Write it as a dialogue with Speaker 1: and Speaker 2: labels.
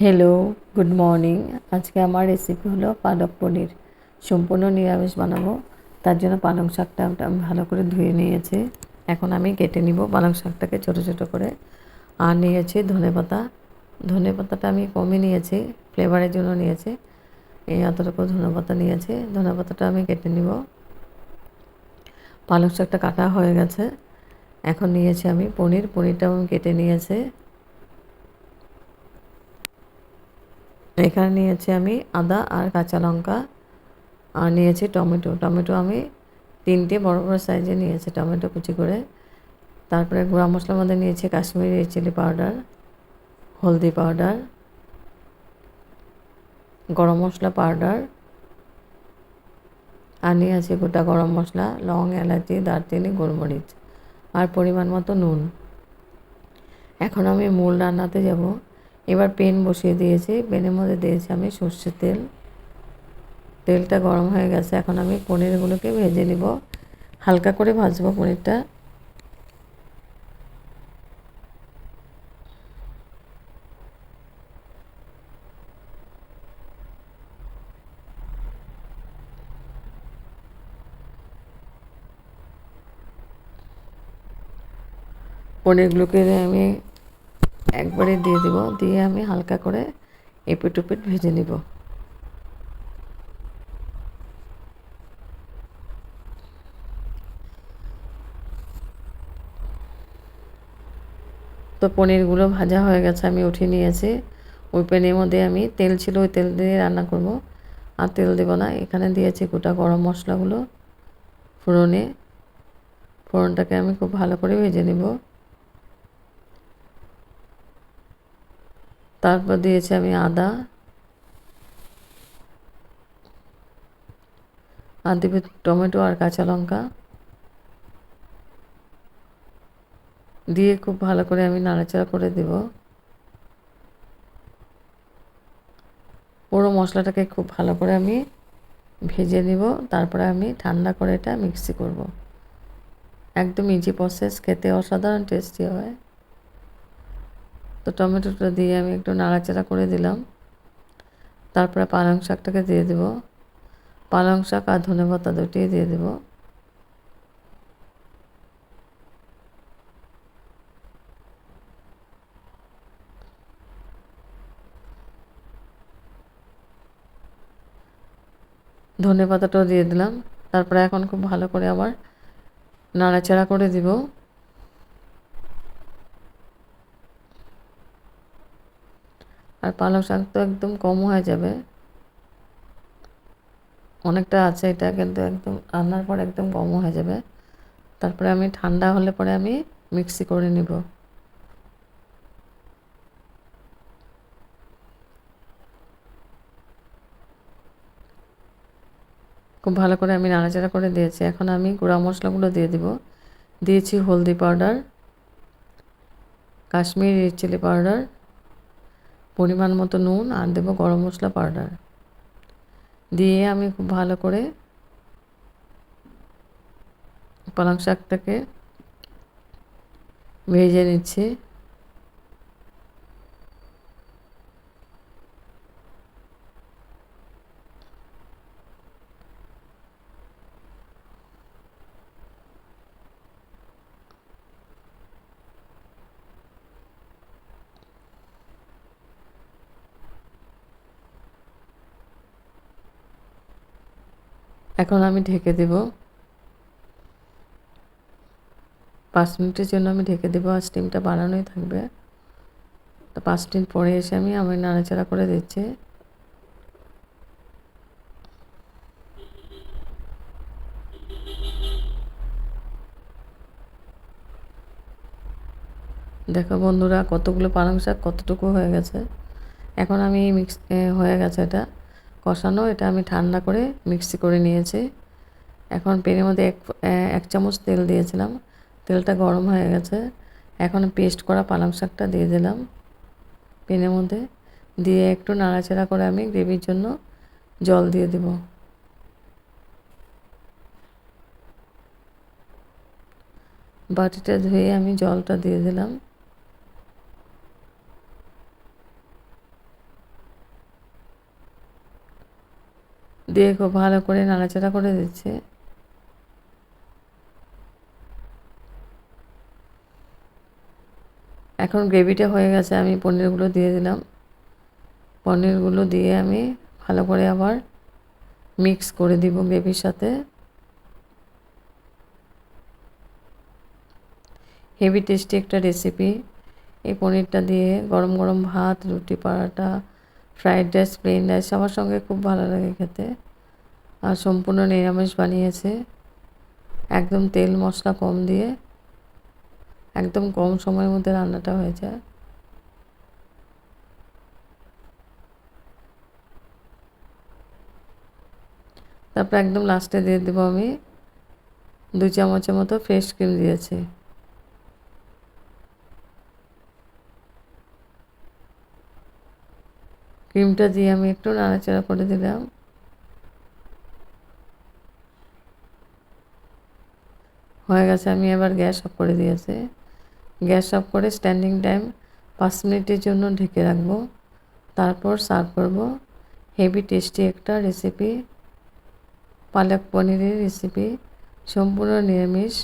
Speaker 1: Hello good morning আজকে আমার recipe হলো পালক পনির। সম্পূর্ণ নিরামিষ বানাবো। তার জন্য পালং শাকটা আমি ভালো করে ধুয়ে নিয়েছি। এখন আমি কেটে নিব পালং শাকটাকে ছোটো ছোটো করে। আর নিয়েছি ধনে পাতা। ধনে পাতাটা আমি কমই নিয়েছি ফ্লেভারের জন্য নিয়েছি। এই এতটুকু ধনে পাতা নিয়েছি। ধনে পাতাটা আমি কেটে নিব। পালং শাকটা কাটা হয়ে গেছে। এখন নিয়েছি আমি পনির। পনিরটাও আমি কেটে নিয়েছি। এখানে নিয়েছি আমি আদা আর কাঁচা লঙ্কা। আর নিয়েছি টমেটো। টমেটো আমি তিনটে বড় বড় সাইজে নিয়েছি টমেটো কুচি করে। তারপরে গুঁড়া মশলার মধ্যে নিয়েছি কাশ্মীরি চিলি পাউডার, হলদি পাউডার, গরম মশলা পাউডার, আর নিয়েছি গোটা গরম মশলা, লং, এলাচি, দারচিনি, গোলমরিচ, আর পরিমাণ মতো নুন। এখন আমি মূল রান্নাতে যাব। এবার পেন বসিয়ে দিয়েছি। পেনের মধ্যে দিয়েছি আমি সর্ষের তেল। তেলটা গরম হয়ে গেছে। এখন আমি পনিরগুলোকে ভেজে নিব। হালকা করে ভাজবো পনিরটা। পনিরগুলোকে আমি একবারে দিয়ে দেব, দিয়ে আমি হালকা করে এপিট উপিট ভেজে নিব। তো পনিরগুলো ভাজা হয়ে গেছে, আমি উঠিয়ে নিয়েছি। ওই প্যানের মধ্যে আমি তেল ছিল, ওই তেল দিয়ে রান্না করব। আর তেল দেব না, এখানে দিয়েছি গোটা গরম মশলাগুলো, ফোড়নে। ফোড়নটাকে আমি খুব ভালো করে ভেজে নেব। তারপর দিয়েছি আমি আদা। আর টমেটো আর কাঁচা লঙ্কা। দিয়ে খুব ভালো করে আমি নাড়াচাড়া করে দেব। পুরো মশলাটাকে খুব ভালো করে আমি ভেজে নিব। তারপরে আমি ঠান্ডা করে এটা মিক্সি করব। একদম ইজি প্রসেস খেতে অসাধারণ টেস্টি হয়। তো টমেটোটা দিয়ে আমি একটু নাড়াচাড়া করে দিলাম। তারপরে পালং শাকটাকে দিয়ে দেব। পালং শাক আর ধনে পাতা দুটিই দিয়ে দেব। ধনে পাতাটাও দিয়ে দিলাম। তারপরে এখন খুব ভালো করে আবার নাড়াচাড়া করে দিব। আর পালং শাক তো একদম কম হয়ে যাবে। অনেকটা আছে এটা, কিন্তু একদম রান্নার পর একদম কম হয়ে যাবে। তারপরে আমি ঠান্ডা হলে পরে আমি মিক্সি করে নিব। খুব ভালো করে আমি নাড়াচাড়া করে দিয়েছি। এখন আমি গুঁড়া মশলাগুলো দিয়ে দিব। দিয়েছি হলদি পাউডার, কাশ্মীরি চিলি পাউডার পরিমাণ মতো নুন আর দেবো গরম মশলা পাউডার। দিয়ে আমি খুব ভালো করে পালং শাকটাকে ভেজে নিচ্ছি। এখন আমি ঢেকে দেব। পাঁচ মিনিটের জন্য আমি ঢেকে দেবো আর স্টিমটা বাড়ানোই থাকবে। তো পাঁচ মিনিট পরে এসে আমি আমি নাড়াচাড়া করে দিচ্ছি। দেখো বন্ধুরা কতগুলো পালং শাক কতটুকু হয়ে গেছে। এখন আমি মিক্স হয়ে গেছে এটা। কষানো, এটা আমি ঠান্ডা করে মিক্সি করে নিয়েছি। এখন পেনের মধ্যে এক এক চামচ তেল দিয়েছিলাম। তেলটা গরম হয়ে গেছে। এখন পেস্ট করা পালং শাকটা দিয়ে দিলাম পেনের মধ্যে। দিয়ে একটু নাড়াচাড়া করে আমি গ্রেভির জন্য জল দিয়ে দেব। বাটিটা ধুয়ে আমি জলটা দিয়ে দিলাম। দিয়ে খুব ভালো করে নাড়াচাড়া করে দিচ্ছে। এখন গ্রেভিটা হয়ে গেছে, আমি পনিরগুলো দিয়ে দিলাম। পনিরগুলো দিয়ে আমি ভালো করে আবার মিক্স করে দিব গ্রেভির সাথে। হেভি টেস্টি একটা রেসিপি। এই পনিরটা দিয়ে গরম গরম ভাত, রুটি, পরাটা ফ্রাইড রাইস প্লেন রাইস সবার সঙ্গে খুব ভালো লাগে খেতে। আর সম্পূর্ণ নিরামিষ বানিয়েছে। একদম তেল মশলা কম দিয়ে। একদম কম সময়ের মধ্যে রান্নাটা হয়ে যায়। তারপর একদম লাস্টে দিয়ে দেবো আমি। দুই চামচের মতো ফ্রেশ ক্রিম দিয়েছি। ক্রিমটা দিয়ে আমি একটু নাড়াচাড়া করে দিলাম। হয়ে গেছে, আমি এবার গ্যাস অফ করে দিয়েছি। গ্যাস অফ করে স্ট্যান্ডিং টাইম পাঁচ মিনিটের জন্য ঢেকে রাখব। তারপর সার্ভ করব। হেভি টেস্টি একটা রেসিপি, পালক পনিরের রেসিপি, সম্পূর্ণ নিরামিষ।